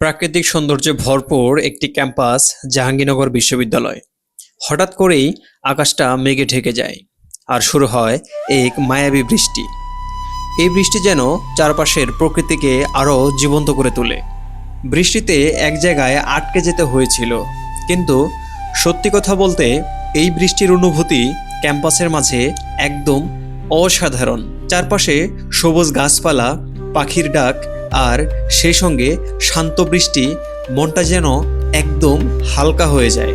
প্রাকৃতিক সৌন্দর্যে ভরপুর একটি ক্যাম্পাস জাহাঙ্গীরনগর বিশ্ববিদ্যালয়। হঠাৎ করেই আকাশটা মেঘে ঢেকে যায় আর শুরু হয় এক মায়াবী বৃষ্টি। এই বৃষ্টি যেন চারপাশের প্রকৃতিকে আরও জীবন্ত করে তোলে। বৃষ্টিতে এক জায়গায় আটকে যেতে হয়েছিল, কিন্তু সত্যি কথা বলতে এই বৃষ্টির অনুভূতি ক্যাম্পাসের মাঝে একদম অসাধারণ। চারপাশে সবুজ গাছপালা, পাখির ডাক আর সেই সঙ্গে শান্ত বৃষ্টি মনটা যেন একদম হালকা হয়ে যায়।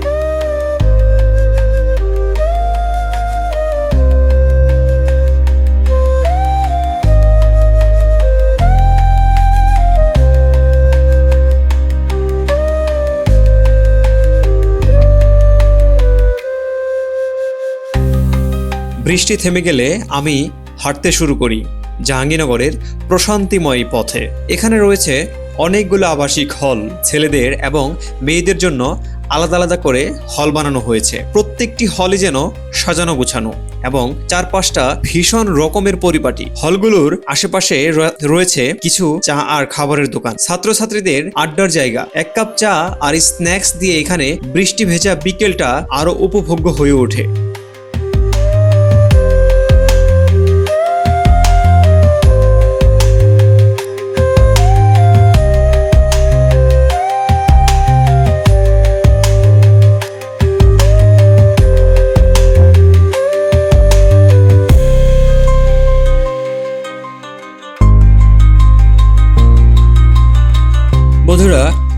বৃষ্টি থেমে গেলে আমি হাঁটতে শুরু করি। জাহাঙ্গীরনগরের প্রশান্তিময় পথে। এখানে রয়েছে অনেকগুলো আবাসিক হল, ছেলেদের এবং মেয়েদের জন্য আলাদা আলাদা করে হল বানানো হয়েছে। প্রত্যেকটি হলই যেন সাজানো গোছানো এবং চারপাশটা ভীষণ রকমের পরিপাটি। হলগুলোর আশেপাশে রয়েছে কিছু চা আর খাবারের দোকান। ছাত্রছাত্রীদের আড্ডার জায়গা। এক কাপ চা আর স্ন্যাক্স দিয়ে এখানে বৃষ্টি ভেজা বিকেলটা আরও উপভোগ্য হয়ে ওঠে।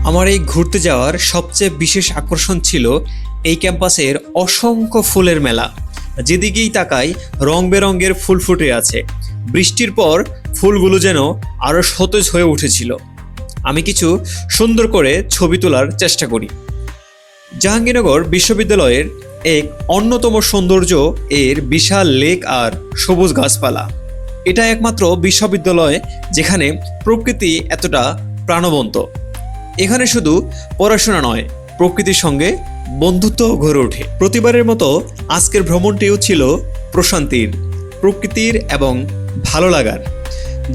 আমার এই ঘুরতে যাওয়ার সবচেয়ে বিশেষ আকর্ষণ ছিল এই ক্যাম্পাসের অসংখ্য ফুলের মেলা। যেদিকেই তাকাই রং বেরঙের ফুল ফুটে আছে। বৃষ্টির পর ফুলগুলো যেন আরও সতেজ হয়ে উঠেছিল। আমি কিছু সুন্দর করে ছবি তোলার চেষ্টা করি। জাহাঙ্গীরনগর বিশ্ববিদ্যালয়ের এক অন্যতম সৌন্দর্য এর বিশাল লেক আর সবুজ গাছপালা। এটা একমাত্র বিশ্ববিদ্যালয় যেখানে প্রকৃতি এতটা প্রাণবন্ত। এখানে শুধু পড়াশোনা নয়, প্রকৃতির সঙ্গে বন্ধুত্ব গড়ে ওঠে। প্রতিবারের মতো আজকের ভ্রমণটিও ছিল প্রশান্তির, প্রকৃতির এবং ভালো লাগার।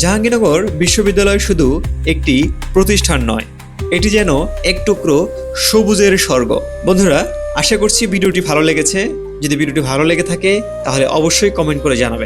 জাহাঙ্গীরনগর বিশ্ববিদ্যালয় শুধু একটি প্রতিষ্ঠান নয়, এটি যেন এক টুকরো সবুজের স্বর্গ। বন্ধুরা, আশা করছি ভিডিওটি ভালো লেগেছে। যদি ভিডিওটি ভালো লেগে থাকে, তাহলে অবশ্যই কমেন্ট করে জানাবেন।